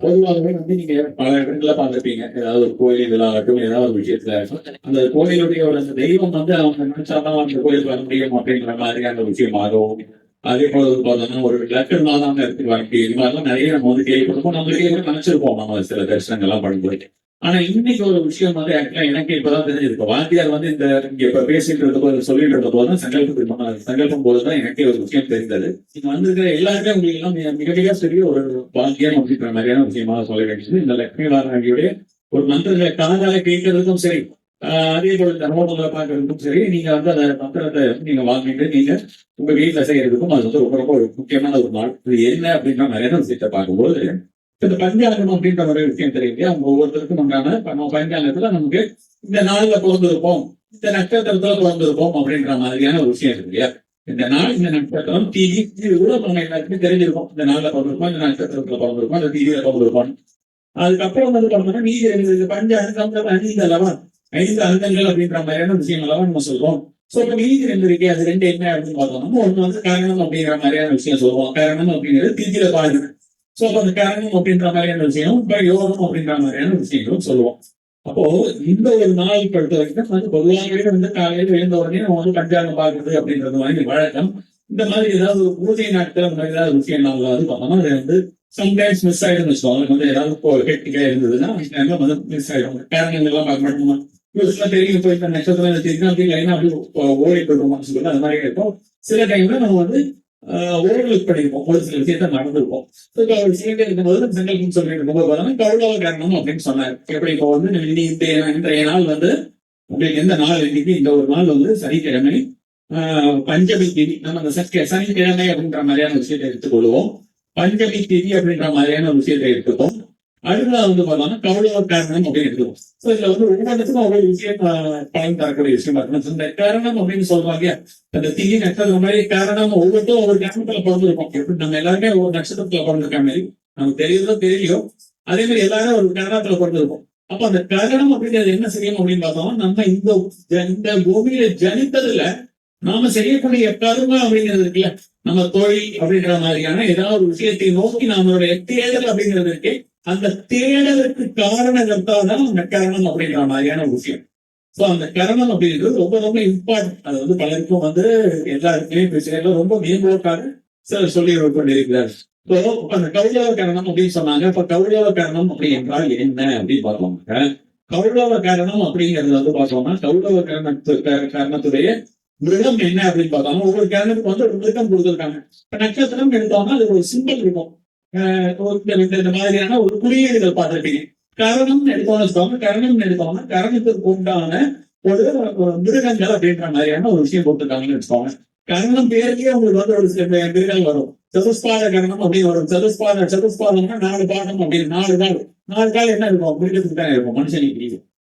பொதுவாகவே வந்து நீங்க பல இடங்கள்ல பாத்துருப்பீங்க ஏதாவது ஒரு கோயில் இதுல ஆகட்டும் ஏதாவது ஒரு விஷயத்துல அந்த கோயிலுடைய ஒரு அந்த தெய்வம் வந்து அவங்க நினைச்சாதான் அந்த கோயில் வர முடியும் அப்படிங்கிற மாதிரியான அந்த விஷயமாகவும் அதே போல வந்து பார்த்தோம்னா ஒரு லெட்டர் தான் எடுத்துட்டு வர முடியும் இது மாதிரிலாம் நிறைய நம்ம வந்து கேள்விப்படுவோம் நம்மளுக்கே நினைச்சிருப்போம் நம்ம சில தரிசனங்கள்லாம் பண்ணும்போது. ஆனா இன்னைக்கு ஒரு விஷயம் வந்து ஆக்சுவலா எனக்கு இப்பதான் தெரிஞ்சிருக்கு. வாத்தியார் வந்து இந்த இங்க இப்ப பேசிட்டு இருந்த போது சொல்லிட்டு இருந்த போது தான் சங்கல்பத்துக்கு சங்கல்பம் போதுதான் எனக்கே ஒரு விஷயம் தெரிந்தது. இங்க வந்திருக்கிற எல்லாருமே உங்களுக்கு எல்லாம் மிக- மிக பெரிய ஒரு பாக்கியம் அப்படின்ற மாதிரியான விஷயமாக சொல்ல வேண்டியது. இந்த லட்சுமி நாராயணியுடைய ஒரு மந்திரத்தை காதால கேட்கறதுக்கும் சரி அதே போல தர்மபுல பாக்குறதுக்கும் சரி நீங்க வந்து அந்த மந்திரத்தை நீங்க வாங்கிட்டு நீங்க உங்க வீட்டுல செய்யறதுக்கும் அது வந்து ரொம்ப ரொம்ப ஒரு முக்கியமான ஒரு நாள். இது என்ன அப்படின்ற மாதிரியான விஷயத்தை பார்க்கும்போது இந்த பஞ்சாங்கம் அப்படின்ற ஒரு விஷயம் தெரியுது. அவங்க ஒவ்வொருத்தருக்கும் உண்டான நம்ம பஞ்சாங்கத்துல நமக்கு இந்த நாள்ல பிறந்திருப்போம் இந்த நட்சத்திரத்துல பிறந்திருப்போம் அப்படின்ற மாதிரியான ஒரு விஷயம் இருக்கு இல்லையா? இந்த நாள் இந்த நட்சத்திரம் தீதி இது கூட நம்ம எல்லாருக்குமே தெரிஞ்சிருக்கும். இந்த நாள்ல பிறந்திருப்போம் இந்த நட்சத்திரத்துல பிறந்திருப்போம் இந்த தீதியில பிறந்திருப்போம். அதுக்கப்புறம் வந்து பார்த்தோம்னா நீதி ரெண்டு பஞ்ச ஐந்து அளவா ஐந்து அங்கங்கள் அப்படின்ற மாதிரியான விஷயங்களெல்லாம் நம்ம சொல்றோம். சோ இப்ப நீதி ரெண்டு இருக்கு. அது ரெண்டு என்ன அப்படின்னு பார்த்தோம்னா ஒண்ணு வந்து காரணம் அப்படிங்கிற மாதிரியான விஷயம் சொல்லுவோம் காரணம் அப்படிங்கிறது தீதியில பாருங்க. சோ அப்ப அந்த காரணம் அப்படின்ற மாதிரியான விஷயம் இப்ப யோகம் அப்படின்ற மாதிரியான விஷயங்களும் சொல்லுவோம். அப்போ இந்த ஒரு நாள் பொறுத்த வரைக்கும் வந்து பொதுவாகவே வந்து காலையில் எழுந்த உடனே நம்ம வந்து பஞ்சாங்கம் பார்க்கறது அப்படின்றது மாதிரி வழக்கம். இந்த மாதிரி ஏதாவது பூஜை நாட்கள் அந்த மாதிரி ஏதாவது விஷயம் நாளாவது பார்த்தோம்னா அது வந்து சம்டைம்ஸ் மிஸ் ஆயிடும் வச்சுக்கோங்க. வந்து ஏதாவது இப்போ ஹெட்டிக்கா இருந்ததுன்னா டைம்ல வந்து மிஸ் ஆயிடும். காரணங்கள் எல்லாம் பார்க்க மாட்டோமா? இவருக்குலாம் தெரியும் போய் நட்சத்திரம் அப்படின்னு அப்படி லைனா அப்படி ஓடிட்டு இருக்கோம்னு சொல்லிட்டு அது மாதிரி இருக்கும். சில டைம்ல நம்ம வந்து ஓவர்லுக் பண்ணிருப்போம் ஒரு சில விஷயத்த நடந்திருப்போம் So, இப்ப அவர் செய்ய இருக்கும்போது சங்கல்பம் சொல்லிட்டு ரொம்ப பார்த்தோம்னா கௌரவ காரணம் அப்படின்னு சொன்னார். எப்படி இப்போ வந்து இன்னி இன்றைய நாள் வந்து உங்களுக்கு எந்த நாள் இன்னைக்கு இந்த ஒரு நாள் வந்து சனிக்கிழமை ஆஹ் பஞ்சமி திதி நம்ம அந்த சனிக்க- சனிக்கிழமை அப்படின்ற மாதிரியான விஷயத்தை எடுத்துக்கொள்வோம். பஞ்சமி திதி அப்படின்ற மாதிரியான விஷயத்தை எடுத்துப்போம். அடுத்ததான் வந்து பார்த்தோம்னா கவலையோட காரணம் அப்படின்னு எடுத்துப்போம் ஸோ இதுல வந்து ஒவ்வொன்றுக்கும் ஒவ்வொரு விஷயம் ஆஹ் தரக்கூடிய விஷயமா இருக்கணும் இந்த காரணம் அப்படின்னு சொல்றாங்க அந்த திதி நட்சத்திரம் மாதிரி காரணம் ஒவ்வொருத்தரும் ஒவ்வொரு கிராமத்துல பிறந்திருப்போம். எப்படி? நம்ம எல்லாருமே ஒவ்வொரு நட்சத்திரத்துல பிறந்திருக்க மாதிரி. நமக்கு தெரியுதோ தெரியலையோ அதே மாதிரி எல்லாரும் ஒரு காரணத்துல பிறந்திருப்போம். அப்ப அந்த கரணம் அப்படிங்கிறது என்ன செய்யணும் அப்படின்னு பார்த்தோம்னா நம்ம இந்த இந்த பூமியில ஜனித்ததுல நாம செய்யக்கூடிய கருமம் அப்படிங்கிறது இருக்குல்ல? நம்ம தொழில் அப்படின்ற மாதிரியான ஏதாவது ஒரு விஷயத்தை நோக்கி நம்மளுடைய தேடல் அப்படிங்கிறது இருக்கு. அந்த தேடலுக்கு காரணம் தான் அந்த கரணம் அப்படிங்கிற மாதிரியான ஒரு விஷயம். சோ அந்த கரணம் அப்படிங்கிறது ரொம்ப ரொம்ப இம்பார்ட்டன்ட் அது வந்து பலருக்கும் வந்து எல்லாருக்குமே விஷயம்ல ரொம்ப மேம்போக்காக சிலர் சொல்லி கொண்டிருக்கிறார் ஸோ இப்போ அந்த கௌரவ கரணம் அப்படின்னு சொன்னாங்க. இப்ப கௌரவ கரணம் அப்படி என்றால் என்ன அப்படின்னு பார்த்தோம்னாக்க கௌரவ கரணம் அப்படிங்கிறது வந்து பார்த்தோம்னா கௌரவ கரணத்து கரணத்துடைய மிருகம் என்ன அப்படின்னு பார்த்தோம்னா ஒவ்வொரு கரணத்துக்கு வந்து ஒரு மிருகம் கொடுத்துருக்காங்க. இப்ப நட்சத்திரம் எடுத்தோம்னா அது ஒரு சிம்பிள் இருக்கும். இந்த இந்த மாதிரியான ஒரு குறியீடுகள் பார்த்திருப்பீங்க கரணம் எடுத்தோம்னு வச்சுக்கோங்க கரணம் எடுத்தோம்னா கரணத்துக்கு உண்டான ஒரு மிருகங்கள் அப்படின்ற மாதிரியான ஒரு விஷயம் போட்டிருக்காங்கன்னு வச்சுக்கோங்க. கரணம் பேருக்கே உங்களுக்கு வந்து ஒரு சில மிருகங்கள் வரும். சதுஸ்பாத கரணம் அப்படின்னு வரும். சதுஸ்பாத சதுஸ்பாதம்னா நாலு பாதம் அப்படின்னு நாலு கால். நாலு கால் என்ன இருக்கும்? மிருகத்துக்கு தான் இருக்கும் மனுஷனுக்கு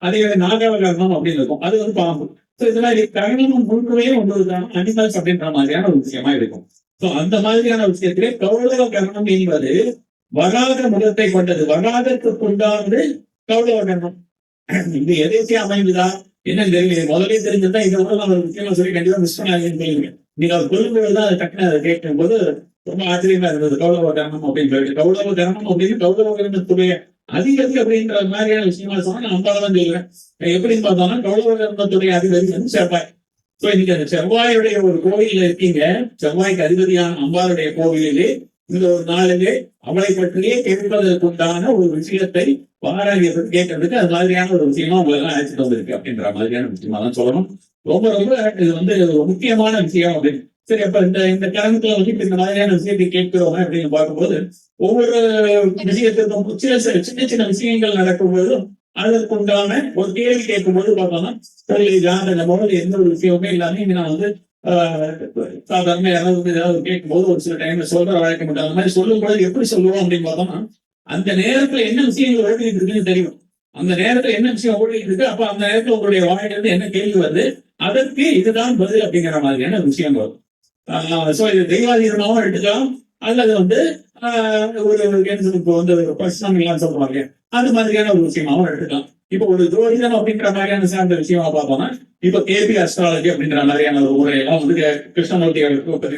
அதே நாகாவ கரணம் அப்படின்னு இருக்கும். அது வந்து பாம்பு. ஸோ இதெல்லாம் கரணம் முழுக்கவே ஒன்று அனிமல்ஸ் அப்படின்ற மாதிரியான ஒரு விஷயமா இருக்கும். அந்த மாதிரியான விஷயத்திலே கௌரவ கரணம் என்பது வராத முகத்தை கொண்டது. வராதற்கு உண்டானது கௌரவ கரணம். இது எதேச்சே அமைந்துதா? என்ன தெரியல முதலே தெரிஞ்சிருந்தா இந்த உடல் ஒரு சொல்லி கண்டிப்பா மிஸ் பண்ணாதீங்கன்னு தெரியுங்க நீங்க அவர் சொல்லும்போது தான் அதை டக்குனு அதை கேட்கும் போது ரொம்ப ஆச்சரியமா இருந்தது. கௌரவ கரணம் அப்படின்னு சொல்லிட்டு. கௌரவ கரணம் அப்படின்னு கௌரவ கரணத்துடைய அதிகதி அப்படின்ற மாதிரியான விஷயமா சொன்னா நான் அம்பாலதான் சொல்லுவேன். எப்படின்னு பார்த்தோம்னா கௌரவ கரணத்துடைய அதிபதி வந்து சேர்ப்பாய் சோ இன்னைக்கு செவ்வாயுடைய ஒரு கோயில்ல இருக்கீங்க. செவ்வாய்க்கு அதிபதியான அம்பாளுடைய கோவிலிலே இந்த ஒரு நாளிலே அவளை பற்றியே கேட்பதற்குண்டான ஒரு விஷயத்தை வாராகிய கேட்கறதுக்கு அது மாதிரியான ஒரு விஷயமா உங்களெல்லாம் அழைச்சிட்டு வந்திருக்கு அப்படின்ற மாதிரியான விஷயமா தான் சொல்லணும். ரொம்ப ரொம்ப இது வந்து ஒரு முக்கியமான விஷயம் அப்படின்னு சரி அப்ப இந்த இந்த காரணத்துல வந்து இப்ப இந்த மாதிரியான விஷயத்தை கேட்கிறோம் அப்படின்னு பார்க்கும்போது ஒவ்வொரு விஷயத்திற்கும் சில சின்ன சின்ன விஷயங்கள் நடக்கும்போதும் அதற்கு உண்டான ஒரு கேள்வி கேட்கும்போது பார்த்தோம்னா தொழில் ஜாதகமோ எந்த ஒரு விஷயமுமே இல்லாம இங்க நான் வந்து ஆஹ், சாதாரண யாராவது வந்து ஏதாவது கேட்கும்போது ஒரு சில டைம்ல சொல்ற வழக்கம் உண்டு. அந்த மாதிரி சொல்லும்போது எப்படி சொல்லுவோம் அப்படின்னு பார்த்தோம்னா அந்த நேரத்துல என்ன விஷயங்கள் ஓடிக்கிட்டு இருக்குன்னு தெரியும். அந்த நேரத்துல என்ன விஷயம் ஓடிக்கிட்டு இருக்கு அப்ப அந்த நேரத்துல உங்களுடைய வாயிலிருந்து என்ன கேள்வி வருது அதற்கு இதுதான் பதில் அப்படிங்கிற மாதிரியான விஷயம் வரும் சோ இது தெய்வாதீனமாவும் எடுத்துக்கலாம். அல்லது வந்து ஒரு என்ன இப்போ வந்து பர்சனல் எல்லாம் சொல்லுவாங்க அது மாதிரியான ஒரு விஷயமாவும் எடுத்துக்கலாம். இப்போ ஒரு ஜோதிடம் அப்படின்ற மாதிரியான சார்ந்த விஷயமா பார்த்தோம்னா இப்ப கேபி அஸ்ட்ராலஜி அப்படின்ற மாதிரியான ஒரு முறையெல்லாம் வந்து கிருஷ்ணமூர்த்தி அவர்களுக்கு பத்தி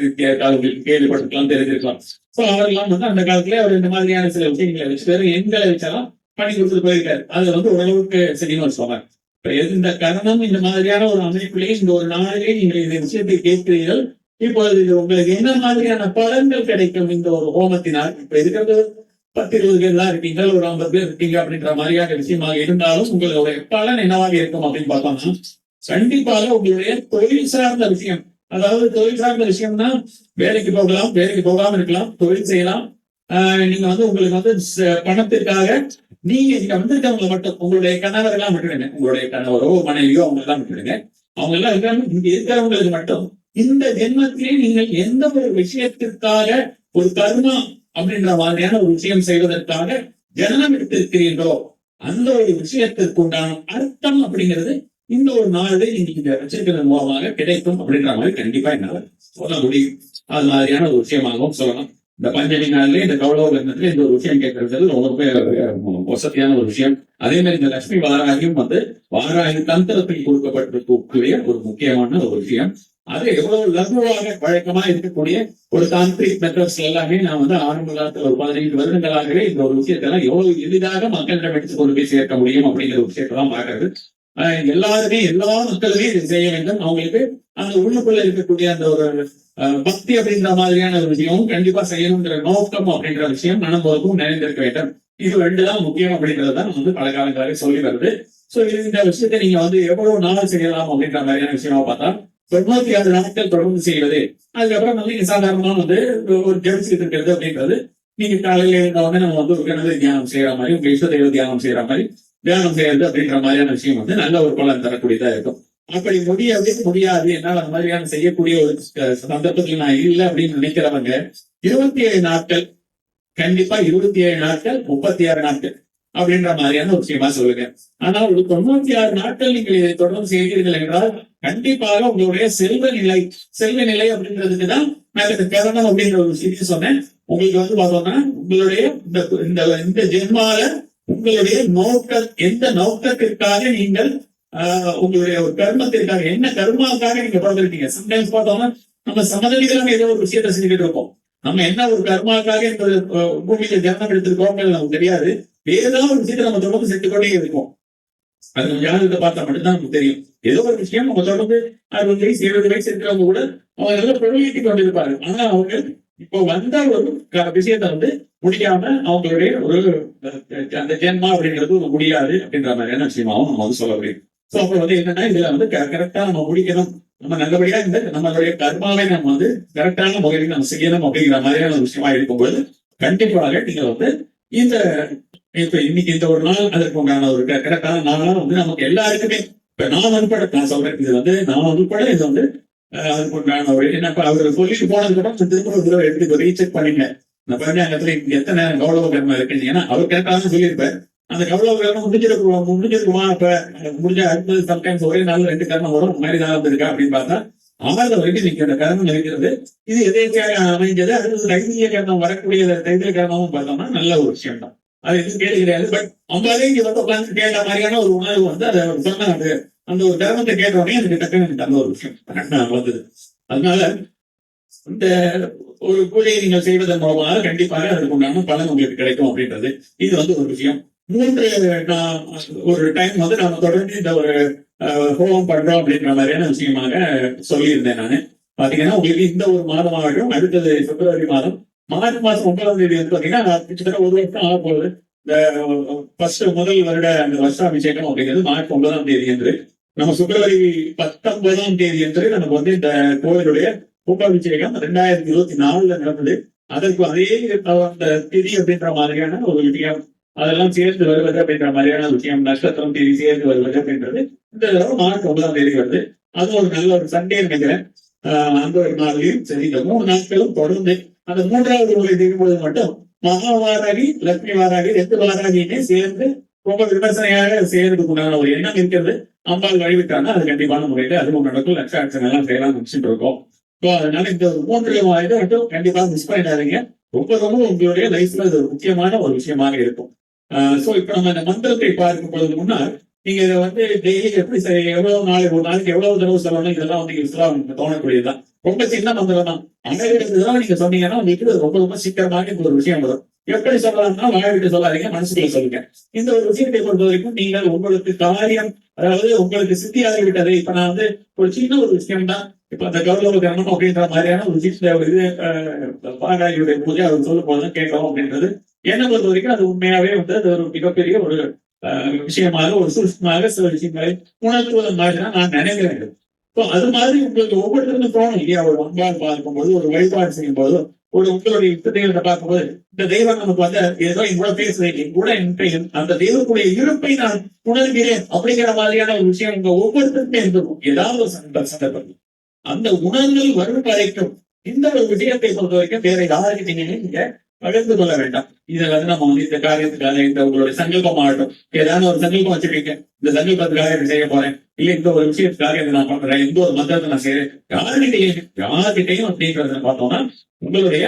கேள்விப்பட்டிருக்கலாம் தெரிஞ்சிருக்கலாம். சோ அவரெல்லாம் வந்து அந்த காலத்துல அவர் இந்த மாதிரியான சில விஷயங்களை வச்சுட்டு எண்களை வச்சாலும் பண்ணி கொடுத்துட்டு போயிருக்காரு. அது வந்து ஓரளவுக்கு சரின்னு வச்சுக்கோங்க இப்ப எது இந்த கரணம் இந்த மாதிரியான ஒரு அமைப்புலேயே இந்த ஒரு நாளிலே நீங்கள் இந்த விஷயத்தை கேட்கிறீர்கள் இப்பொழுது இது உங்களுக்கு என்ன மாதிரியான பலன்கள் கிடைக்கும் இந்த ஒரு ஹோமத்தினால்? இப்ப இருக்கிறது பத்து இருபது பேர் தான் இருக்கீங்க ஒரு ஐம்பது பேர் இருக்கீங்க அப்படின்ற மாதிரியான விஷயமாக இருந்தாலும் உங்களுடைய பலன் என்னவாக இருக்கும் அப்படின்னு பார்த்தோம்னா கண்டிப்பாக உங்களுடைய தொழில் சார்ந்த விஷயம் அதாவது தொழில் சார்ந்த விஷயம்னா வேலைக்கு போகலாம் வேலைக்கு போகாம இருக்கலாம் தொழில் செய்யலாம். ஆஹ் நீங்க வந்து உங்களுக்கு வந்து பணத்திற்காக நீங்க இங்க வந்திருக்கவங்க மட்டும் உங்களுடைய கணவர் எல்லாம் விட்டுடுங்க. உங்களுடைய கணவரோ மனைவியோ அவங்க எல்லாம் விட்டுடுங்க. அவங்க எல்லாம் இருக்காங்க இங்க இருக்கிறவங்களுக்கு மட்டும் இந்த ஜென்மத்திலே நீங்கள் எந்த ஒரு விஷயத்திற்காக ஒரு கர்மா அப்படின்ற மாதிரியான ஒரு விஷயம் செய்வதற்காக ஜனனம் எடுத்திருக்கிறீர்களோ அந்த ஒரு விஷயத்திற்கு உண்டான அர்த்தம் அப்படிங்கிறது இந்த ஒரு நாளிலே நீங்க இங்க வச்சிருக்கிறது மூலமாக கிடைக்கும் அப்படின்ற மாதிரி கண்டிப்பா என்னால சொல்ல முடியும். அது மாதிரியான ஒரு விஷயமாகவும் சொல்லலாம். இந்த பஞ்சமி நாள்ல இந்த கௌரவ லக்னத்துல இந்த ஒரு விஷயம் கேட்கறது ரொம்ப ரொம்ப வசதியான ஒரு விஷயம். அதே மாதிரி இந்த லட்சுமி வாராகியும் வந்து வாராகி தந்திரத்தில் கொடுக்கப்பட்டிருக்கக்கூடிய ஒரு முக்கியமான ஒரு விஷயம். அது எவ்வளவு லகுவாக வழக்கமா இருக்கக்கூடிய ஒரு கான்கிரீட் மெத்தட்ஸ் எல்லாமே நான் வந்து ஆரம்ப காலத்துல ஒரு பதினைந்து வருடங்களாகவே இந்த ஒரு விஷயத்தெல்லாம் எவ்வளவு எளிதாக மக்களிடம் எடுத்து கொண்டு போய் சேர்க்க முடியும் அப்படிங்கிற ஒரு விஷயத்தெல்லாம் பாக்குறது ஆஹ் எல்லாருமே எல்லா மக்களுமே இதை செய்ய வேண்டும். அவங்களுக்கு அந்த உள்ளுக்குள்ள இருக்கக்கூடிய அந்த ஒரு பக்தி அப்படின்ற மாதிரியான ஒரு விஷயமும் கண்டிப்பா செய்யணுங்கிற நோக்கம் அப்படின்ற விஷயம் மனம்போதும் நிறைந்திருக்க வேண்டும். இது ரெண்டு தான் முக்கியம் அப்படின்றது தான் வந்து பல காலங்களாக சொல்லி வருது சோ இந்த விஷயத்தை நீங்க வந்து எவ்வளவு நாள் செய்யலாம் அப்படின்ற மாதிரியான விஷயமா பார்த்தா தொண்ணூத்தி ஆறு நாட்கள் தொடர்ந்து செய்வது அதுக்கப்புறம் வந்து நீங்க சாதாரணமா வந்து ஒரு ஜெபிச்சுட்டு இருக்கிறது அப்படின்றது. நீங்க காலையில இருந்தவங்க நம்ம வந்து ஒரு கிணறு தியானம் செய்யற மாதிரி உங்க இஷ்ட தெய்வ தியானம் செய்யற மாதிரி தியானம் செய்யறது அப்படின்ற மாதிரியான விஷயம் வந்து நல்ல ஒரு பலன் தரக்கூடியதா இருக்கும். அப்படி முடியாது முடியாது என்னால் அந்த மாதிரியான செய்யக்கூடிய ஒரு சந்தர்ப்பத்தில் நான் இல்லை அப்படின்னு நினைக்கிறவங்க இருபத்தி ஏழு நாட்கள் கண்டிப்பா இருபத்தி ஏழு நாட்கள் முப்பத்தி ஆறு நாட்கள் அப்படின்ற மாதிரியான ஒரு விஷயமா சொல்லுங்க. ஆனா ஒரு தொண்ணூத்தி ஆறு நாட்கள் நீங்கள் இதை தொடர்ந்து செய்கிறீர்கள் என்றால் கண்டிப்பாக உங்களுடைய செல்வ நிலை செல்வ நிலை அப்படின்றதுக்கு தான் நான் இந்த கரணம் அப்படிங்கிற ஒரு விஷயத்தையும் சொன்னேன். உங்களுக்கு வந்து பார்த்தோம்னா உங்களுடைய இந்த இந்த இந்த ஜென்மால உங்களுடைய நோக்க எந்த நோக்கத்திற்காக நீங்கள் ஆஹ், உங்களுடைய ஒரு கர்மத்திற்காக என்ன கர்மாவுக்காக நீங்க பிறந்திருக்கீங்க சம்டைம்ஸ் பார்த்தோம்னா நம்ம சமதளிகளாக ஏதோ ஒரு விஷயத்தை செஞ்சுக்கிட்டு இருப்போம். நம்ம என்ன ஒரு கர்மாவுக்காக இந்த பூமியில ஜனனம் எடுத்திருக்கோம் நமக்கு தெரியாது. ஏதாவது ஒரு விஷயத்தை நம்ம தொடர்ந்து செஞ்சு கொண்டே இருக்கும் அது நம்ம ஜாதகத்தை பார்த்தா மட்டும்தான் நமக்கு தெரியும். ஏதோ ஒரு விஷயம் நம்ம தொடர்ந்து அறுபது வயசு எழுபது வயசு இருக்கிறவங்க கூட அவங்க எல்லாம் பிரபலிட்டு கொண்டிருப்பாரு ஆனா அவங்க இப்போ வந்த ஒரு விஷயத்தை வந்து முடிக்காம அவங்களுடைய ஒரு அந்த ஜென்மா அப்படிங்கிறது ஒரு முடியாது அப்படின்ற மாதிரியான விஷயமாவும் நம்ம வந்து சொல்ல முடியும். சோ அப்ப வந்து என்னன்னா இதுல வந்து கரெக்டா நம்ம முடிக்கணும். நம்ம நல்லபடியா இந்த நம்மளுடைய கர்மாவை நம்ம வந்து கரெக்டான முறையில் நம்ம செய்யணும் அப்படிங்கிற மாதிரியான ஒரு விஷயமா இருக்கும்போது கண்டிப்பாக நீங்க வந்து இந்த இப்ப இன்னைக்கு இந்த ஒரு நாள் அதற்கு உண்டான ஒரு கரெக்டான நாளாக வந்து நமக்கு எல்லாருக்குமே. இப்ப நான் உட்பட நான் சொல்றேன் இது வந்து நான் உட்பட இது வந்து அதுக்கு உண்டான ஒரு என்ன அவர் சொல்லிட்டு போனதுக்கு அப்புறம் திரும்ப ஒரு தடவை எடுத்து ரீசெக் பண்ணிங்க. இந்த பஞ்சாங்கத்துல இங்க எத்தனை கௌரவ கர்மம் இருக்குன்னு ஏன்னா அவர் கேட்டாலும் தான் சொல்லியிருப்பார். அந்த கௌரவ கர்மம் முடிஞ்சிருக்குமா முடிஞ்சிருக்குமா? இப்ப முடிஞ்ச அடுத்தது சம்டைம்ஸ் ஒரே நாள் ரெண்டு கர்மம் வரும். மாதிரி தான் இருந்திருக்கா அப்படின்னு பார்த்தா ஆறு வரைக்கும் நிற்கிற கர்மம் இருக்கிறது. இது எதேச்சியாக அமைஞ்சது. அது தைரிய கர்மம் வரக்கூடிய தைரிய கர்மமும் பார்த்தோம்னா நல்ல ஒரு விஷயம் தான் அது எதுவும் கிடையாது பட் அவங்களே இங்க வந்து உட்காந்து கேட்ட மாதிரியான ஒரு உணர்வு வந்து அதை அவர் சொன்னாரு. அந்த ஒரு தர்மத்தை கேட்ட உடனே எனக்கு டக்குன்னு எனக்கு அந்த ஒரு விஷயம் வந்தது. அதனால இந்த ஒரு பூஜையை நீங்கள் செய்வதன் மூலமாக கண்டிப்பாக அதுக்கு உண்டான பலன் உங்களுக்கு கிடைக்கும் அப்படின்றது. இது வந்து ஒரு விஷயம். மூன்று நான் ஒரு டைம் வந்து நாம தொடர்ந்து இந்த ஒரு ஹோமம் பண்றோம் அப்படின்ற மாதிரியான விஷயமாக சொல்லியிருந்தேன் நானு. பாத்தீங்கன்னா உங்களுக்கு இந்த ஒரு மாதமாகட்டும் அடுத்தது பிப்ரவரி மாதம் மார்ச் மாசம் ஒன்பதாம் தேதி வந்து பாத்தீங்கன்னா கிட்டத்தட்ட ஒரு வருஷம் ஆக போகுது. இந்த ஃபர்ஸ்ட் முதல் வருட அந்த வருஷாபிஷேகம் அப்படிங்கிறது மார்ச் ஒன்பதாம் தேதி என்று நம்ம பிப்ரவரி பத்தொன்பதாம் தேதி என்று நமக்கு வந்து இந்த கோவிலுடைய கும்பாபிஷேகம் ரெண்டாயிரத்தி இருபத்தி நாலுல நடந்தது. அதற்கு அதே அந்த திதி அப்படின்ற மாதிரியான ஒரு விஷயம் அதெல்லாம் சேர்ந்து வருவது அப்படின்ற மாதிரியான விஷயம் நட்சத்திரம் தேதி சேர்ந்து வருவது அப்படின்றது இந்த தடவை மார்ச் ஒன்பதாம் தேதி வருது. அது ஒரு நல்ல ஒரு சண்டே நினைக்கிறேன். அந்த ஒரு நாளையும் சரி. இந்த மூணு நாட்களும் தொடர்ந்து அந்த மூன்றாவது நூலை தீரும்போது மட்டும் மகாவாராகி லட்சுமி வாராகி ரெண்டு வாராகியுமே சேர்ந்து ரொம்ப விமர்சனையாக செய்யறதுக்குண்டான ஒரு எண்ணம் இருக்கிறது. அம்பாள் வழிவிட்டானா அது கண்டிப்பான முறையில அதுவும் நடக்கும். லட்சாட்சம் எல்லாம் செய்யலாம் நினைச்சுட்டு இருக்கோம். ஸோ அதனால இந்த மூன்று இதை மட்டும் கண்டிப்பா மிஸ் பண்ணிடாதீங்க. ரொம்ப ரொம்ப உங்களுடைய லைஃப்ல இது முக்கியமான ஒரு விஷயமாக இருக்கும். சோ இப்ப நம்ம இந்த மந்திரத்தை பார்க்கும் பொழுது முன்னால் நீங்க இதை வந்து டெய்லி எப்படி எவ்வளவு நாளைக்கு ஒரு நாளைக்கு எவ்வளவு தடவை சொல்லணும் இதெல்லாம் வந்து யூஸ்ஃபுல்லா தோணக்கூடியதுதான். ரொம்ப சின்ன மந்திரம் தான். அங்கே நீங்க சொன்னீங்கன்னா உங்களுக்கு ரொம்ப ரொம்ப சீக்கிரமாக இந்த ஒரு விஷயம் வரும். எப்படி சொல்லலாம்னா வாய விட்டு சொல்லாதீங்க மனசுக்குள்ள சொல்லுங்க. இந்த ஒரு விஷயத்தை பொறுத்த வரைக்கும் நீங்கள் உங்களுக்கு காரியம் அதாவது உங்களுக்கு சித்தியாகி விட்டது இப்ப நான் வந்து ஒரு சின்ன ஒரு விஷயம் தான். இப்ப அந்த கௌரவ கரணம் அப்படின்ற மாதிரியான ஒரு விஷயத்துல இது பாடாளியுடைய பூஜை அவர் சொல்லும் போது கேட்கலாம் அப்படின்றது. என்ன பொறுத்த வரைக்கும் அது உண்மையாவே வந்து அது ஒரு மிகப்பெரிய ஒரு அஹ், விஷயமாக ஒரு சூழ்ச்சியமாக சில விஷயங்களை உணர்த்துவதன் மாதிரி தான் நான் நினைக்கிறேன். அது மாதிரி உங்களுக்கு ஒவ்வொருத்தருக்கும் தோணும். இல்லையா? ஒரு வம்பால் பார்க்கும்போது ஒரு வழிபாடு செய்யும் போது ஒரு உங்களுடைய யுத்தத்தை பார்க்கும்போது இந்த தெய்வம் நமக்கு வந்து ஏதோ கூட பேசுறேன் என் கூட அந்த தெய்வத்துடைய இருப்பை நான் உணர்கிறேன் அப்படிங்கிற மாதிரியான ஒரு விஷயம் உங்க ஒவ்வொருத்தருக்குமே இருந்திருக்கும். ஏதாவது ஒரு சந்தர்ப்ப- அந்த உணர்வுகள் வரும் வரைக்கும் இந்த ஒரு விஷயத்தை பொறுத்த வரைக்கும் வேற யாருக்கிட்டீங்க நீங்க பகிர்ந்து கொள்ள வேண்டாம். இதுல வந்து நம்ம வந்து இந்த காரியத்துக்காக இந்த உங்களுடைய சங்கல்பம் ஆகட்டும் ஏதாவது ஒரு சங்கல்பம் வச்சிருக்கீங்க. இந்த சங்கல்பத்துக்காக இதை செய்ய போறேன். இல்ல இந்த ஒரு விஷயத்துக்காக இதை நான் பண்றேன். இந்த ஒரு மந்திரத்தை நான் செய்யறேன் யாருக்கிட்டையும் யாருக்கிட்டையும் அப்படின்றத பார்த்தோம்னா உங்களுடைய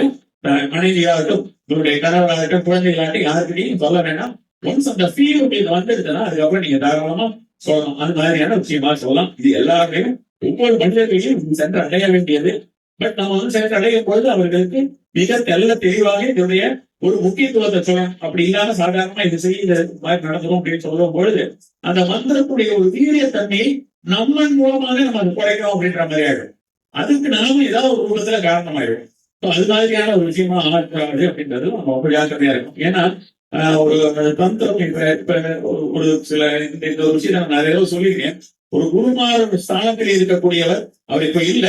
மனைவியாகட்டும் உங்களுடைய கணவராகட்டும் குழந்தைகளாகட்டும் யாருக்கிட்டையும் சொல்ல வேண்டாம். ஒன்ஸ் அந்த ஃபீல் உங்களுக்கு வந்துருச்சுன்னா அதுக்கப்புறம் நீங்க தாராளமா சொல்லலாம். அது மாதிரியான விஷயமா சொல்லலாம். இது எல்லாருமே ஒவ்வொரு மனிதர்களையும் சென்று அடைய வேண்டியது. பட் நம்ம வந்து சென்று அடையும் பொழுது அவர்களுக்கு மிக தெல்ல தெளிவாக இதனுடைய ஒரு முக்கியத்துவத்தை சொல்லணும். அப்படி இல்லாம சாதாரணமா இது செய்ய இந்த மாதிரி நடந்துரும் அப்படின்னு சொல்லும் பொழுது அந்த மந்திரத்துடைய ஒரு வீரியத்தன்மையை நம்மன் மூலமாக நம்ம அது குறைக்கணும் அப்படின்ற மாதிரி ஆயிடும். அதுக்கு நாம ஏதாவது ஒரு ரூபத்துல காரணமாயிடும். அது மாதிரியான ஒரு விஷயமா ஆகாது அப்படின்றது நம்ம ரொம்ப ஜாக்கிரதையா இருக்கும் ஏன்னா ஆஹ், ஒரு தந்திரம் இப்ப இப்ப ஒரு- சில இந்த இந்த ஒரு விஷயத்தை நான் நிறைய சொல்லியிருக்கேன். ஒரு குருமார் ஸ்தானத்தில் இருக்கக்கூடியவர் அவர் இப்ப இல்ல.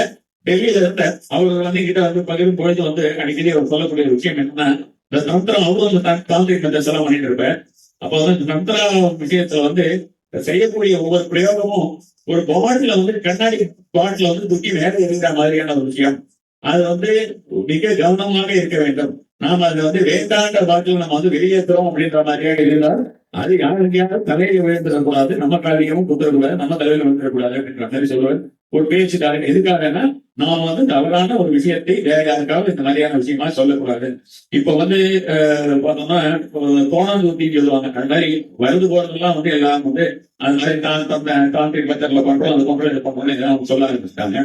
டெல்லியில இருந்த அவர் வந்து கிட்ட வந்து பகிரும் பொழுது வந்து அடிக்கடி அவர் சொல்லக்கூடிய விஷயம் என்னன்னா இந்த தந்திரம் அவரும் அந்த தாந்திரிக தந்திரம் பண்ணிட்டு இருப்பேன் அப்ப வந்து இந்த தந்திரா விஷயத்துல வந்து செய்யக்கூடிய ஒவ்வொரு பிரயோகமும் ஒரு பாட்டில வந்து கண்ணாடி பாட்டில வந்து துக்கி மேல இருக்கிற மாதிரியான ஒரு விஷயம். அது வந்து மிக கவனமாக இருக்க வேண்டும். நாம அதை வந்து வேண்டாண்ட பாட்டில் நம்ம வந்து வெளியேற்றுறோம் அப்படின்ற மாதிரியாக இருந்தால் அது யாருக்கையாவது தலையில விழுந்துடக்கூடாது நம்ம காரியமும் குத்துறக்கூடாது நம்ம தலையில விழுந்துடக்கூடாது அப்படின்ற மாதிரி சொல்லுவேன். ஒரு பேச்சுக்காரன் எதுக்காகன்னா நாம வந்து தவறான ஒரு விஷயத்தை வேற யாருக்காவது இந்த மாதிரியான விஷயமா சொல்லக்கூடாது. இப்ப வந்து அஹ், பார்த்தோம்னா தோணாந்தூத்தி சொல்லுவாங்க. அது மாதிரி வருது போறதெல்லாம் வந்து எல்லாம் வந்து அது மாதிரி தான் தாந்திரிக் மெத்தட்ல பண்றோம் அது பண்றோம் இது பண்றோம் இதெல்லாம் சொல்ல ஆரம்பிச்சிட்டாங்க.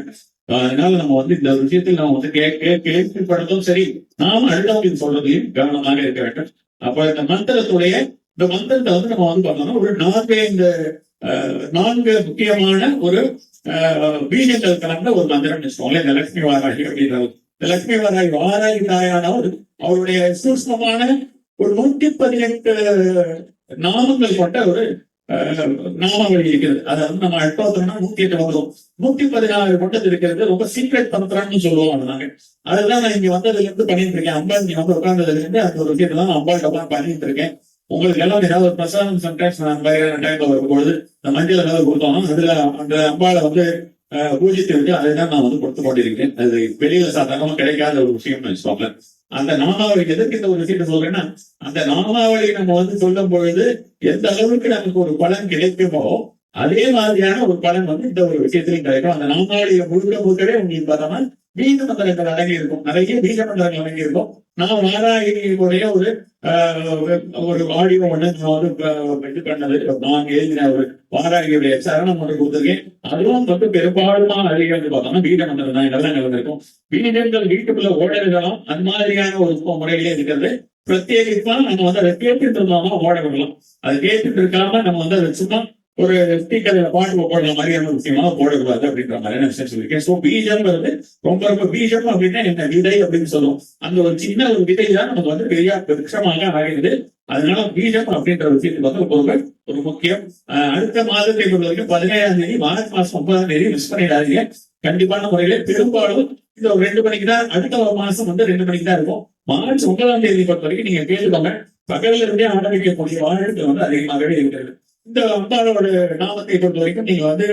அதனால நம்ம வந்து இந்த விஷயத்தில் நம்ம வந்து கே சரி நாம அடுத்தவங்களுக்கு சொல்றதையும் கவனமாக இருக்க வேண்டும். அப்ப இந்த மந்திரத்துடைய இந்த மந்திரத்தை வந்து நம்ம வந்து பார்த்தோம்னா ஒரு நான்கு இந்த நான்கு முக்கியமான ஒரு அஹ், பீஜங்கள் கலந்த ஒரு மந்திரம் வச்சுக்கோங்களேன் இந்த லட்சுமி வாராகி அப்படின்றது இந்த லட்சுமி வாராகி வாராகி தாயானவர் அவருடைய சூஷ்மமான ஒரு நூற்றி பதினெட்டு நாமங்கள் கொண்ட ஒரு நாமாவளி இருக்கிறது. அதாவது நம்ம அட்டோத்தரம்னா நூத்தி எட்டு வரும் நூத்தி பதினாறு கொண்டது இருக்கிறது. ரொம்ப சீக்ரெட் தந்திரம்னு சொல்லுவோம் நாங்க அதுதான் நான் இங்க வந்ததுல இருந்து பண்ணிட்டு இருக்கேன். அம்பாள் இங்க வந்து உட்கார்ந்ததுல இருந்து அந்த ஒரு விஷயத்தான் அம்பாள் டப்பா பண்ணிட்டு இருக்கேன். உங்களுக்கு எல்லாம் ஏதாவது ஒரு பிரசாதம் சம்டைம்ஸ் நான் டைம்ல வரும்பொழுது இந்த மஞ்சள் ஏதாவது கொடுத்தோம்னா அதுல அந்த அம்பாளை வந்து அஹ், பூஜித்து விட்டு அதை தான் நான் வந்து கொடுத்து கொண்டிருக்கிறேன். அது வெளியில சாதாரணமா கிடைக்காத ஒரு விஷயம்னு வச்சுக்கோங்க அந்த நாமாவளி எதற்கு இந்த ஒரு விஷயத்தை சொல்றேன்னா அந்த நாமாவளி நம்ம வந்து சொல்லும் பொழுது எந்த அளவுக்கு நமக்கு ஒரு பலன் கிடைக்குமோ அதே மாதிரியான ஒரு பலன் வந்து இந்த ஒரு விஷயத்திலையும் கிடைக்கும். அந்த நாமாவளியை முழுக்க முழுக்கவே உங்களுக்கு பார்த்தோம்னா பீஜ மண்டலங்கள் அடங்கி இருக்கும் நிறைய பீஜ மந்திரங்கள் அடங்கி இருக்கும் நான் வாராகியுடைய ஒரு ஆஹ், ஒரு ஆடியோ ஒண்ணு நான் வந்து இது பண்ணது. நான் எழுதின ஒரு வாராகியுடைய சரணம் ஒன்று கொடுத்துருக்கேன். அதுவும் வந்து பெரும்பாலுமா அதிகம் வந்து பார்த்தோம்னா பீஜ மந்திரம் தான். இதெல்லாம் நடந்திருக்கும் பீஜங்கள் வீட்டுக்குள்ள ஓடலாம் அந்த மாதிரியான ஒரு முறையிலே இருக்கிறது. பிரத்யேகிப்பா நம்ம வந்து அதை கேட்டுட்டு இருந்தோம்னா ஓட விடலாம் அது கேட்டுட்டு இருக்காம நம்ம வந்து அதை சும்மா ஒரு ஸ்பீக்கர் பாட்டு போடுற மாதிரியான விஷயமா போடக்கூடாது அப்படின்ற மாதிரியான விஷயம் சொல்லியிருக்கேன் ஸோ பீஜம்ங்கிறது ரொம்ப ரொம்ப பீஜம் அப்படின்னா என்ன? விதை அப்படின்னு சொல்லுவோம். அந்த ஒரு சின்ன ஒரு விதை தான் நமக்கு வந்து பெரிய விருட்சமாக ஆகிறது அதனால பீஜம் அப்படின்ற விஷயத்துக்கு வந்து ரொம்ப ஒரு முக்கியம். அடுத்த மாதத்தை பொறுத்த வரைக்கும் பதினேழாம் தேதி மார்ச் மாசம் ஒன்பதாம் தேதி மிஸ் பண்ணிடாதீங்க. கண்டிப்பான முறையில பெரும்பாலும் இந்த ஒரு ரெண்டு மணிக்கு தான் அடுத்த மாசம் வந்து ரெண்டு மணிக்கு தான் இருக்கும். மார்ச் ஒன்பதாம் தேதி பொறுத்த வரைக்கும் நீங்க கேட்டுக்கோங்க. பகல்ல இருந்தே ஆரம்பிக்கக்கூடிய வாழ்க்கை வந்து அதிகமாகவே இருக்கிறது. இந்த அம்பாலோட நாமத்தை பொறுத்த வரைக்கும் நீங்க வந்து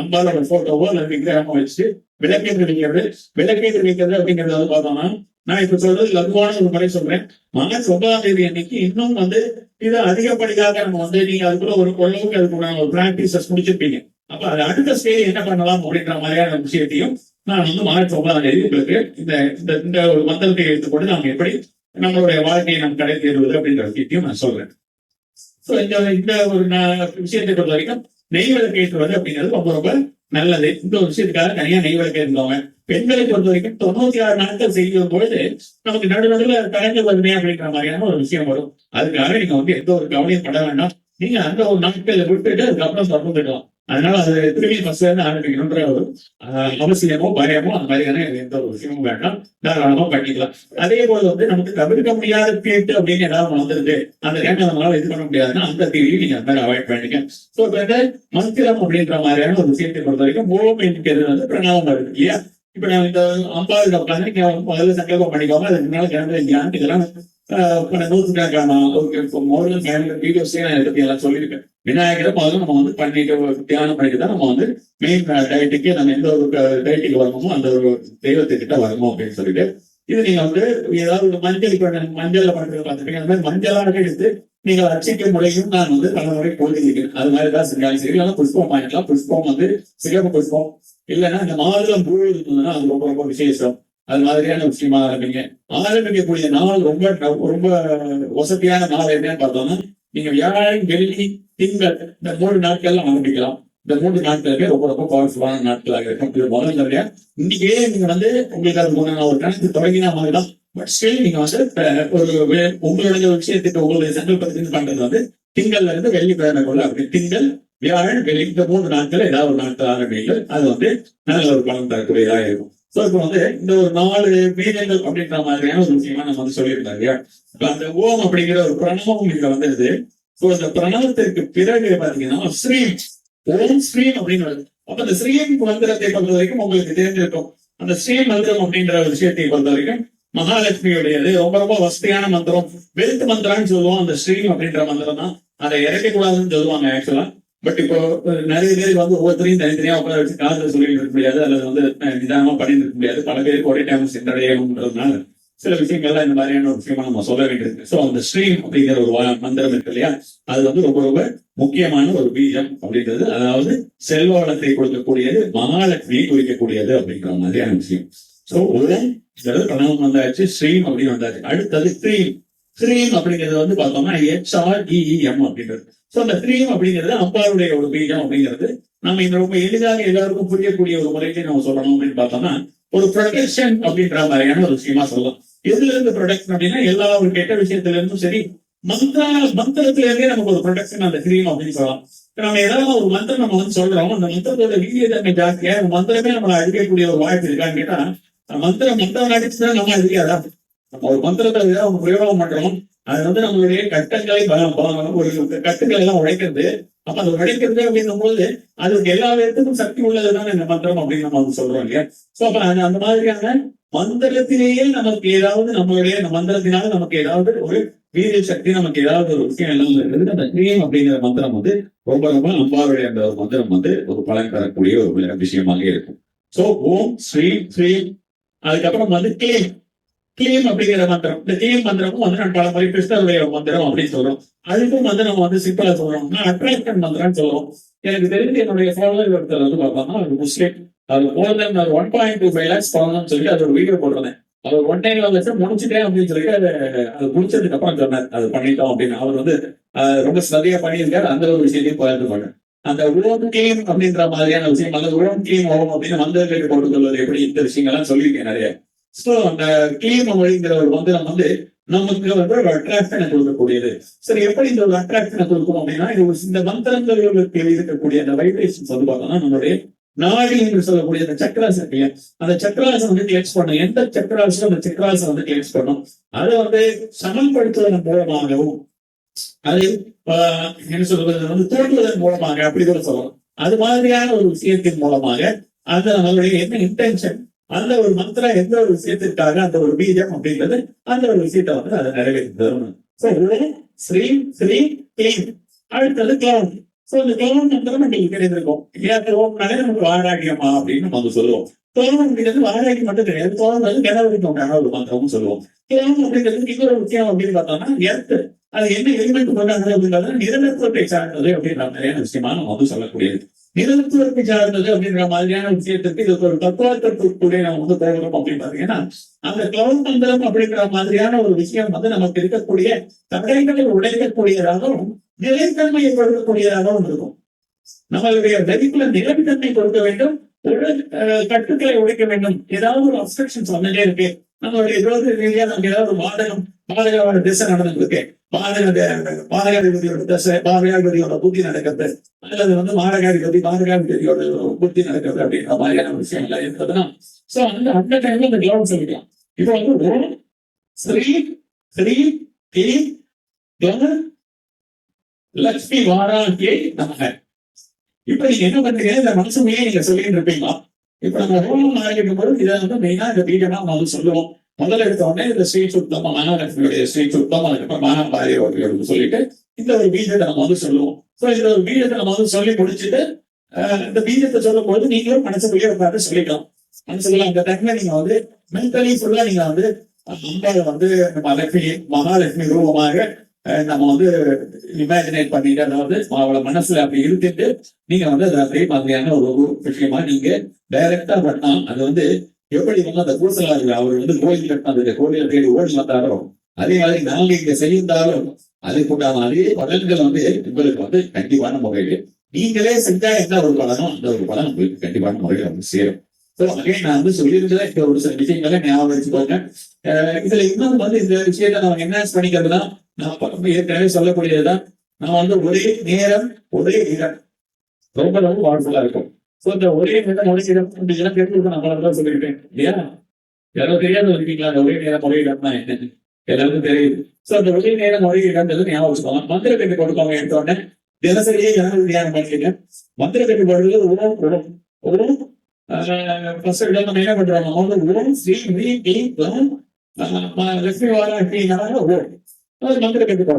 அம்பாலோட போட்டோவோ அல்லது விக்கிரகமோ வச்சு விளக்கேற்று வைக்கிறது. விளக்கேற்று வைக்கிறது அப்படிங்கறத வந்து பார்த்தோம்னா நான் இப்ப சொல்றது லகுவான ஒரு முறை சொல்றேன். மார்ச் ஒன்பதாம் தேதி அன்னைக்கு இன்னும் வந்து இது அதிகப்படியாக நம்ம வந்து நீங்க அதுக்குள்ள ஒரு ஓரளவுக்கு அதுக்குள்ள ஒரு பிராக்டிசஸ் முடிச்சிருப்பீங்க. அப்ப அது அடுத்த ஸ்டேஜ் என்ன பண்ணலாம் அப்படின்ற மாதிரியான விஷயத்தையும் நான் வந்து மார்ச் ஒன்பதாம் தேதி உங்களுக்கு இந்த இந்த இந்த ஒரு மந்திரத்தை எடுத்துக்கொண்டு நாம் எப்படி நம்மளுடைய வாழ்க்கையை நாம் கடை தேடுவது அப்படின்ற விஷயத்தையும் நான் சொல்றேன். ஸோ இந்த இந்த ஒரு விஷயத்தை பொறுத்த வரைக்கும் நெய் விளக்கு ஏற்றுவது அப்படிங்கிறது ரொம்ப ரொம்ப நல்லது. இந்த ஒரு விஷயத்துக்காக தனியா நெய் விளக்கு இருந்தவங்க பெண்களை பொறுத்த வரைக்கும் தொண்ணூத்தி ஆறு நாட்கள் செய்யும் பொழுது நமக்கு நடு நடுவில் வருமே அப்படின்ற மாதிரியான ஒரு விஷயம் வரும். அதுக்காக நீங்க வந்து எந்த ஒரு கவலையும் பட வேண்டாம். நீங்க அந்த ஒரு நாட்களை விட்டுட்டு அதுக்கப்புறம் தொடர்ந்துக்கலாம். அதனால அது திரும்பி ஃபர்ஸ்ட்ல இருந்து ஆரம்பிக்கணுன்ற ஒரு அவசியமோ பயமோ அந்த மாதிரியான எந்த ஒரு விஷயமும் வேண்டாம். தாராளமா பண்ணிக்கலாம். அதே போல வந்து நமக்கு தவிர்க்க முடியாத கேட்டு அப்படின்னு ஏதாவது வந்துருது அந்த நேரம் நம்மளால இது பண்ண முடியாதுன்னா அந்த தீவிரி நீங்க அந்த மாதிரி அவாய்ட் பண்ணிக்க. ஸோ இப்போ மந்திரம் அப்படின்ற மாதிரியான ஒரு விஷயத்தை பொறுத்த வரைக்கும் ஓம் என்கிறது வந்து பிரணாமம் இருக்கு இல்லையா? இப்ப நான் இந்த அம்பாவில் உட்காந்து நீங்க முதல்ல சங்கல்பம் பண்ணிக்கோங்க அதுக்கு முன்னால கிளம்பி இதெல்லாம் ஆஹ், இப்ப நூற்றுக்கணக்கான மோடல் நான் இதை பத்தி எல்லாம் சொல்லியிருக்கேன். விநாயகரை முதல்ல நம்ம வந்து பண்ணிட்டு தியானம் பண்ணிட்டு தான் நம்ம வந்து மெயின் டயட்டுக்கு நம்ம எந்த ஒரு டயட்டுக்கு வரணுமோ அந்த ஒரு தெய்வத்துக்கிட்ட வரணும் அப்படின்னு சொல்லிட்டு. இது நீங்க வந்து ஏதாவது ஒரு மஞ்சள் இப்ப நான் மஞ்சள்ல பண்றது பார்த்துருக்கீங்க அந்த மாதிரி மஞ்சளாக எடுத்து நீங்கள் அர்ச்சிக்க முறையும் நான் வந்து பல முறை போட்டிருக்கேன். அது மாதிரி தான் செஞ்சாலும் சரி இல்லைன்னா புஷ்பம் வாங்கிக்கலாம். புஷ்பம் வந்து சிகப்பு புஷ்பம். இல்லைன்னா இந்த மாதுளம் பூ இருந்ததுன்னா அது ரொம்ப ரொம்ப விசேஷம். அது மாதிரியான விஷயமா ஆரம்பிங்க. ஆரம்பிக்கக்கூடிய நாள் ரொம்ப ரொம்ப வசதியான நாள் என்னன்னு பார்த்தோம்னா நீங்க வியாழன் வெள்ளி திங்கள் இந்த மூணு நாட்கள்லாம் ஆரம்பிக்கலாம். இந்த மூன்று நாட்களுக்கு ரொம்ப ரொம்ப பவர்ஃபுல்லான நாட்களாக இருக்கும். இது முதல் தடவையா. இன்னைக்கே நீங்க வந்து உங்களுக்கு அது மூணு ஒரு கணக்கு தொடங்கினா மாதிரி தான் பட் ஸ்டில் நீங்க வந்து ஒரு உங்களுடைய விஷயத்துக்கு உங்களுடைய சங்கல்பத்துக்கு பண்றது வந்து திங்கள்ல இருந்து வெள்ளி கிழமைக்குள்ள அப்படி திங்கள் வியாழன் வெள்ளி இந்த மூன்று நாட்கள் ஏதாவது ஒரு நாட்கள் ஆரம்பிங்கள் அது வந்து நல்ல ஒரு பலன் தரக்கூடியதாக இருக்கும். சோ இப்போ வந்து இந்த ஒரு நாலு வீரங்கள் அப்படின்ற மாதிரியான ஒரு விஷயமா நம்ம வந்து சொல்லியிருந்தோம் இல்லையா? இப்ப அந்த ஓம் அப்படிங்கிற ஒரு பிரணவம் இங்க வந்துருது சோ அந்த பிரணவத்திற்கு பிறகு பாத்தீங்கன்னா ஸ்ரீம் ஓம் ஸ்ரீம் அப்படின்னு வருது. அப்ப அந்த ஸ்ரீம் மந்திரத்தை பொறுத்த வரைக்கும் உங்களுக்கு தெரிஞ்சிருக்கும். அந்த ஸ்ரீ மந்திரம் அப்படின்ற ஒரு விஷயத்தை பொறுத்த வரைக்கும் மகாலட்சுமியுடையது. ரொம்ப ரொம்ப வசதியான மந்திரம். வெல்த் மந்திரம்னு சொல்லுவோம். அந்த ஸ்ரீம் அப்படின்ற மந்திரம் தான் அதை இறக்கக்கூடாதுன்னு சொல்லுவாங்க ஆக்சுவலா பட் இப்போ நிறைய பேர் வந்து ஒவ்வொருத்தரையும் தனித்தனியா உட்கார வச்சு காதல சொல்லிட்டு இருக்க முடியாது அல்லது வந்து நிதானமா பண்ணிட்டு இருக்க முடியாது. பல பேருக்கு ஒரே டைம் சென்றடையணுன்றதுனால சில விஷயங்கள்லாம் இந்த மாதிரியான ஒரு விஷயமா நம்ம சொல்ல வேண்டியிருக்கு. சோ அந்த ஸ்ட்ரீம் அப்படிங்கிற ஒரு மந்திரம் இருக்கு இல்லையா? அது வந்து ரொம்ப ரொம்ப முக்கியமான ஒரு பீஜம் அப்படின்றது. அதாவது செல்வளத்தை கொடுக்கக்கூடியது மகாலட்சுமியை குறிக்கக்கூடியது அப்படிங்கிற மாதிரியான விஷயம். சோ ஓம் பிரணவம் வந்தாச்சு ஸ்ரீம் அப்படின்னு வந்தாச்சு. அடுத்தது க்ரீம் க்ரீம் அப்படிங்கிறது வந்து பார்த்தோம்னா ஹெச்ஆர்இஎம் அப்படின்றது. சோ அந்த பிரியம் அப்படிங்கிறது அம்பாளுடைய ஒரு பீஜம் அப்படிங்கிறது. நம்ம இந்த ரொம்ப எளிதாக எல்லாருக்கும் புரியக்கூடிய ஒரு முறைக்கு நம்ம சொல்லணும் அப்படின்னு பார்த்தோம்னா ஒரு ப்ரொடெக்ஷன் அப்படின்ற மாதிரியான ஒரு விஷயமா சொல்லலாம். எதுல இருந்து ப்ரொடெக்ஷன் அப்படின்னா எல்லா ஒரு கெட்ட விஷயத்துல இருந்தும் சரி மந்திர மந்திரத்துல இருந்தே நமக்கு ஒரு ப்ரொடெக்ஷன் அந்த க்ரீம் அப்படின்னு சொல்லலாம். நம்ம ஏதாவது ஒரு மந்திரம் நம்ம வந்து சொல்றோம் அந்த மந்திரத்தோட வீரியத்தன்மை ஜாஸ்தியா மந்திரமே நம்மளை அழிக்கக்கூடிய ஒரு வாய்ப்பு இருக்கான்னு கேட்டா மந்திரம் மந்திரம் அடிச்சுதான் நம்ம அழிக்காதா? நம்ம ஒரு மந்திரத்தை ஏதாவது பிரயோகம் பண்றோம் அது வந்து நம்மளுடைய கட்டங்களை ஒரு கட்டுகளை எல்லாம் உழைக்கிறது அப்ப அது உழைக்கிறது அப்படின்னும் போது அதுக்கு எல்லா விதத்துக்கும் சக்தி உள்ளதுதான் இந்த மந்திரம் அப்படின்னு நம்ம வந்து சொல்றோம் இல்லையா? சோ அப்ப அந்த- அந்த மாதிரியான மந்திரத்திலேயே நமக்கு ஏதாவது நம்மளுடைய மந்திரத்தினால நமக்கு ஏதாவது ஒரு வீரிய சக்தி நமக்கு ஏதாவது ஒரு விஷயம் எல்லாம் இருக்குது அந்த கிரீம் அப்படிங்கிற மந்திரம் வந்து ரொம்ப ரொம்ப அம்பாவுடைய அந்த ஒரு மந்திரம் வந்து ஒரு பலன் தரக்கூடிய ஒரு விஷயமாக இருக்கும். சோ ஓம் ஸ்ரீ ஸ்ரீம். அதுக்கப்புறம் வந்து கிளீம் கிளீம் அப்படிங்கிற மந்திரம். இந்த கிளீம் மந்திரமும் வந்து நான் பல மாதிரி கிருஷ்ணருடைய மந்திரம் அப்படின்னு சொல்றோம். அதுக்கும் வந்து நம்ம வந்து சிம்பிளா சொல்றோம்னா அட்ராக்ஷன் மந்திரம்னு சொல்றோம். எனக்கு தெரிஞ்சு என்னுடைய ஃபாலோவர் ஒருத்தர் வந்து பார்த்தோம்னா அவர் முஸ்லீம். அது more than one point two five lakhs பண்ணணும்னு சொல்லி அது ஒரு வீடியோ போட்டிருந்தேன். அவர் ஒன் டைம் வந்து முடிச்சுட்டேன் அப்படின்னு சொல்லிட்டு அது அது முடிச்சதுக்கு அப்புறம் சொன்னார். அது பண்ணிட்டோம் அப்படின்னு. அவர் வந்து ஆஹ், ரொம்ப சரியா பண்ணியிருக்காரு. அந்த ஒரு விஷயத்தையும் பகிர்ந்து பண்ணேன் அந்த ஓம் கிளீம் அப்படின்ற மாதிரியான விஷயம் அல்லது ஓம் கிளீம் ஓம் அப்படின்னு மந்திரங்களுக்கு போட்டு சொல்வது எப்படி? இந்த விஷயங்கள்லாம் சொல்லியிருக்கேன் நிறைய. சோ அந்த கிளியர் மொழிங்கிற ஒரு மந்திரம் வந்து நமக்கு வந்து ஒரு அட்ராக்ஷனை கொடுக்கக்கூடியது. சரி எப்படி இந்த ஒரு அட்ராக்ஷனை கொடுக்கும் அப்படின்னா இது இந்த மந்திரங்களுக்கு இருக்கக்கூடிய அந்த வைப்ரேஷன்ஸ் வந்து பார்த்தோம்னா நம்மளுடைய நாடி என்று சொல்லக்கூடிய அந்த சக்கராஸ் இருக்கு அந்த சக்கராசம் வந்து கிளெக்ஸ் பண்ணும் எந்த சக்கராசம் அந்த சக்கராசம் வந்து கிளெக்ஸ் பண்ணும் அதை வந்து சமன்படுத்துவதன் மூலமாகவும் அதை ஆஹ், என்ன சொல்றது? வந்து தூண்டுவதன் மூலமாக அப்படி கூட சொல்லலாம். அது மாதிரியான ஒரு விஷயத்தின் மூலமாக அது நம்மளுடைய என்ன இன்டென்ஷன் அந்த ஒரு மந்திரம் எந்த ஒரு விஷயத்திற்காக அந்த ஒரு பீஜம் அப்படின்றது அந்த ஒரு விஷயத்தை வந்து அதை நிறைவேற்றி தரும் ஸ்ரீ ஸ்ரீ கிளீம் அடுத்தது கிளவுன் சோ இந்த கிளவுன் மந்திரம் உங்களுக்கு தெரிந்திருக்கும் இல்லையா நமக்கு வாராகியமா அப்படின்னு நம்ம சொல்லுவோம். கிளவுன் அப்படிங்கிறது வாராகி மட்டும் கிடையாது. கிளவுன் வந்து மந்திரமும் சொல்லுவோம். கிளவுன் அப்படிங்கிறது இன்னொரு அப்படின்னு பார்த்தோம்னா எர்த்து அது என்ன எலிமெண்ட் கொண்டாங்க அப்படின்றது நிரந்தரத்தை சார்ந்தது விஷயமா நம்ம வந்து சொல்லக்கூடியது. நிலத்துவத்தை சார்ந்தது அப்படின்ற மாதிரியான விஷயத்துக்கு இது ஒரு தத்துவார்த்தத்துக்குள்ளே நம்ம வந்து போகிறோம் அப்படின்னு பாத்தீங்கன்னா அந்த கிளவுட் மண்டலம் அப்படிங்கிற மாதிரியான ஒரு விஷயம் வந்து நமக்கு இருக்கக்கூடிய தடைகளை உடைக்கக்கூடியதாகவும் நிலைத்தன்மையை கொடுக்கக்கூடியதாகவும் இருக்கும். நம்மளுடைய வெடிப்புல நிலைத்தன்மை கொடுக்க வேண்டும் கட்டுக்களை உடைக்க வேண்டும். ஏதாவது ஒரு அப்சக்ஷன்ஸ் வந்துட்டே இருக்கு. நம்மளுடைய விரோத ரீதியா நமக்கு ஏதாவது ஒரு பாதகம் பாதகமான திசை நடந்துட்டு இருக்கு. பாதக பாதகாதிபதியோட திசை பாதகாதிபதியோட புத்தி நடக்கிறது. அல்லது வந்து மாரகாதிபதி பாதகாதிபதியோட புத்தி நடக்கிறது அப்படின்ற மாதிரியான விஷயங்கள் இருந்ததுன்னா சோ அந்த அந்த டைம்ல இந்த கிளவுட் சொல்லிக்கலாம். இப்போ வந்து ஓம் ஸ்ரீ ஸ்ரீ கே லக்ஷ்மி வாராகியை நமக. இப்ப நீங்க என்ன பண்றீங்க? இந்த மனசுமையே நீங்க சொல்லிட்டு இருப்பீங்களா? இப்ப நம்ம ஹோமம் ஆரம்பிக்கும் போது இதை வந்து மெயினா இந்த பீஜமா நம்ம வந்து சொல்லுவோம். முதல்ல எடுத்த உடனே இந்த ஸ்ரீ சுத்தம் மகாலட்சுமியுடைய ஸ்ரீ சுத்தம் அதுக்கப்புறம் அப்படின்னு சொல்லிட்டு இந்த ஒரு பீஜத்தை நம்ம வந்து சொல்லுவோம். சோ இந்த ஒரு பீஜத்தை நம்ம வந்து சொல்லி முடிச்சுட்டு ஆஹ், இந்த பீஜத்தை சொல்லும் போது நீங்களும் மனசுக்குள்ளே உட்காந்து சொல்லிக்கலாம். மனசுக்குள்ள அந்த டைம்ல நீங்க வந்து மென்டலி ஃபுல்லா நீங்க வந்து அம்பாவை வந்து லட்சுமி மகாலட்சுமி ரூபமாக நம்ம வந்து இமேஜினேட் பண்ணிட்டு அதாவது அவளை மனசுல அப்படி இருந்துட்டு நீங்க வந்து அதை அதே மாதிரியான ஒரு ஒரு விஷயமா நீங்க டைரக்டா பண்ணா அது வந்து எப்படி வந்து அந்த கூசலாளர் அவர் வந்து கோயில் கட்டினது கோயிலை தேடி ஓடி வந்தாரோ? அதே மாதிரி நாங்கள் இங்க செய்திருந்தாலும் அதுக்குண்டான அதே பலன்கள் வந்து உங்களுக்கு வந்து கண்டிப்பான முறையில். நீங்களே செஞ்சா என்ன ஒரு பலனோ அந்த ஒரு பலன் உங்களுக்கு கண்டிப்பான முறையில் வந்து சேரும். ஸோ அதே நான் வந்து சொல்லியிருந்தேன் இந்த ஒரு சில விஷயங்களை ஞாபகம் வச்சுக்கோங்க இதுல இன்னும் வந்து இந்த விஷயத்த நம்ம என்ஹான்ஸ் பண்ணிக்கிறதுனா நான் ஏற்கனவே சொல்லக்கூடியதுதான். நான் வந்து ஒரே நேரம் ஒரே இடம். ரொம்ப ரொம்ப வாழ்க்கையா இருக்கும். சோ இந்த ஒரே நேரம் ஒரே இடம் இந்த இடம் நான் தான் இல்லையா யாரும் தெரியாத இருக்கீங்களா அந்த ஒரே நேரம் ஒரே இடம்னா என்னன்னு எல்லாருக்கும் தெரியுது சோ அந்த ஒரே நேரம் ஒரே இடம்ன்றது ஞாபகம் வச்சுக்கோங்க மந்திர கட்டு கொடுப்பாங்க எடுத்த தினசரியே எனக்கு தியானம் பண்ணிக்கங்க மந்திர கட்டு போடுறது ஓம் ஃபர்ஸ்ட் இடம் நம்ம என்ன பண்றாங்க அவங்க ஓம் ஸ்ரீ ஹ்ரீ லட்சுமி வாரம் நமக ஓம் அது மந்திர கட்டு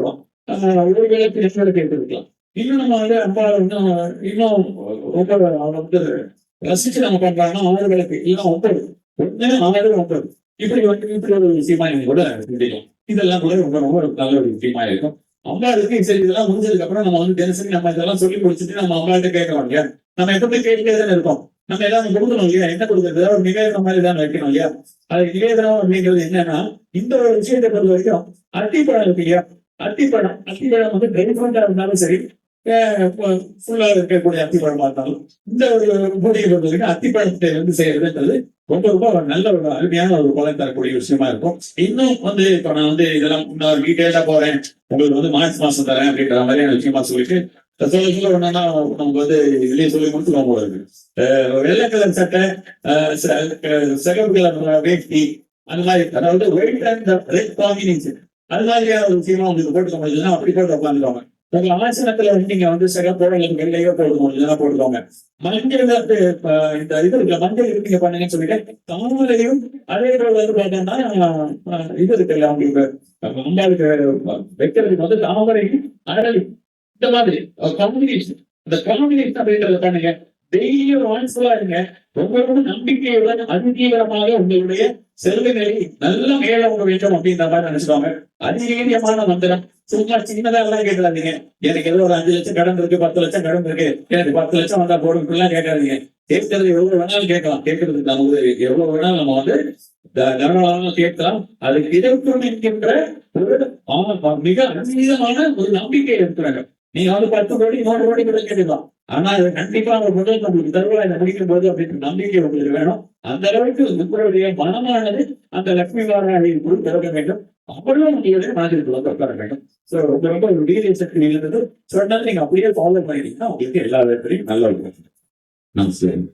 ஆஹ் ஒரு வேலைக்கு இன்னும் நம்ம வந்து அம்மா இன்னும் இன்னும் ரொம்ப அவங்க வந்து ரசிச்சு நம்ம பண்றாங்கன்னா ஆறு வேலைக்கு ஒன்பது ஒண்ணு ஆறு ஒன்பது இப்படி வந்து இப்படி ஒரு விஷயமா எனக்கு கூட தெரியும் இதெல்லாம் கூட ரொம்ப ரொம்ப ஒரு நல்ல ஒரு விஷயமா இருக்கும். அம்மாளுக்கு சரி இதெல்லாம் முடிஞ்சதுக்கு அப்புறம் நம்ம வந்து தினசரி நம்ம இதெல்லாம் சொல்லி முடிச்சுட்டு நம்ம அம்மாள்கிட்ட கேட்கறோம் இல்லையா? நம்ம எப்பவுமே கேட்டுட்டே தானே இருக்கோம் நம்ம ஏதாவது கொடுக்கணும் இல்லையா? என்ன கொடுக்குறது? ஏதாவது ஒரு நிவேதனம் மாதிரி தான் வைக்கணும் இல்லையா? அது நிவேதனம் அப்படிங்கிறது என்னன்னா இந்த ஒரு விஷயத்தை பொறுத்த வரைக்கும் அத்திப்பழம் இருக்கு இல்லையா? அத்திப்பழம் அத்திப்பழம் வந்து ட்ரைஃப்ரூட்டா இருந்தாலும் சரி ஃபுல்லா இருக்கக்கூடிய அத்திப்பழமா இருந்தாலும் இந்த ஒரு மூலிகை பொறுத்தவரைக்கும் அத்திப்பழத்தை வந்து செய்யறதுன்றது ரொம்ப ரொம்ப ஒரு நல்ல ஒரு அருமையான ஒரு பலன் தரக்கூடிய விஷயமா இருக்கும். இன்னும் வந்து இப்ப நான் வந்து இதெல்லாம் இன்னொரு டீட்டெயிலாக போறேன். உங்களுக்கு வந்து மார்ச் மாசம் தரேன் அப்படின்ற மாதிரியான விஷயமா சொல்லிட்டு சொல்ல சொல்ல ஒண்ணுன்னா நமக்கு வந்து இதுலயே சொல்லி கொடுத்துருவோம் போல இருக்கு. வெள்ளை கலர் சட்டை அஹ் ச- சிகப்பு கலர் அந்த மாதிரி அதாவது வெயிட் அண்ட் ரெட் காம்பினேஷன் அது மாதிரியான ஒரு விஷயமா உங்களுக்கு போட்டு முடியுதுன்னா அப்படி போட்டு உட்காந்துருவாங்க உங்க ஆசனத்துல வந்து நீங்க வந்து சிகப்போ அல்லது வெள்ளையோ போடுவோம் இதெல்லாம் போட்டுக்கோங்க. மஞ்சள் வந்து இந்த இது இருக்குல்ல மஞ்சள் இருக்கு நீங்க பண்ணுங்கன்னு சொல்லிட்டு தாமரையும் அதே போல வந்து பாத்தீங்கன்னா இது இருக்குல்ல உங்களுக்கு அம்பாளுக்கு வைக்கிறதுக்கு வந்து தாமரையும் அடல் இந்த மாதிரி காம்பினேஷன் இந்த காம்பினேஷன் அப்படின்றத பண்ணுங்க. டெய்லியும் வாய்ஸ்ஃபுல்லா இருங்க. உங்களோட நம்பிக்கையுடன் அதிதீவிரமாக உங்களுடைய செல்வ நிலை நல்ல மேல உங்க வேண்டும் அப்படின்ற மாதிரி நினைச்சுக்கோங்க. அதிதீவிரமான மந்திரம் சும்மா சின்னதாக எல்லாம் கேட்கலாதீங்க எனக்கு ஏதோ ஒரு அஞ்சு லட்சம் கடன் இருக்கு பத்து லட்சம் கடன் இருக்கு. எனக்கு பத்து லட்சம் வந்தா போடும் எல்லாம் கேட்காதீங்க. கேட்கறது எவ்வளவு வேணாலும் கேட்கலாம். கேட்கறதுக்கு நமக்கு எவ்வளவு வேணாலும் நம்ம வந்து த- கேட்கலாம். அதுக்கு இதற்கும் என்கின்ற ஒரு மிக அதீதமான ஒரு நம்பிக்கை இருக்கிறாங்க. நீங்க வந்து பத்து கோடி நூறு கோடி கூட கேட்கலாம் ஆனா அது கண்டிப்பா ஒரு முதல் நம்மளுக்கு தருவாய் இதை முடிக்கும் போது அப்படின்ற நம்பிக்கை உங்களுக்கு வேணும். அந்த அளவுக்கு உங்களுடைய மனமானது அந்த லட்சுமி வாராணிக்குள் திறக்க வேண்டும். அவ்வளவு உங்களுடைய மனதிற்கு உட்கார வேண்டும். சோ ரொம்ப ரொம்ப ஒரு இருந்தது. நீங்க அப்படியே ஃபாலோ பண்ணிட்டீங்கன்னா உங்களுக்கு எல்லா வேலையும் நல்லா இருக்கும் நன்றி.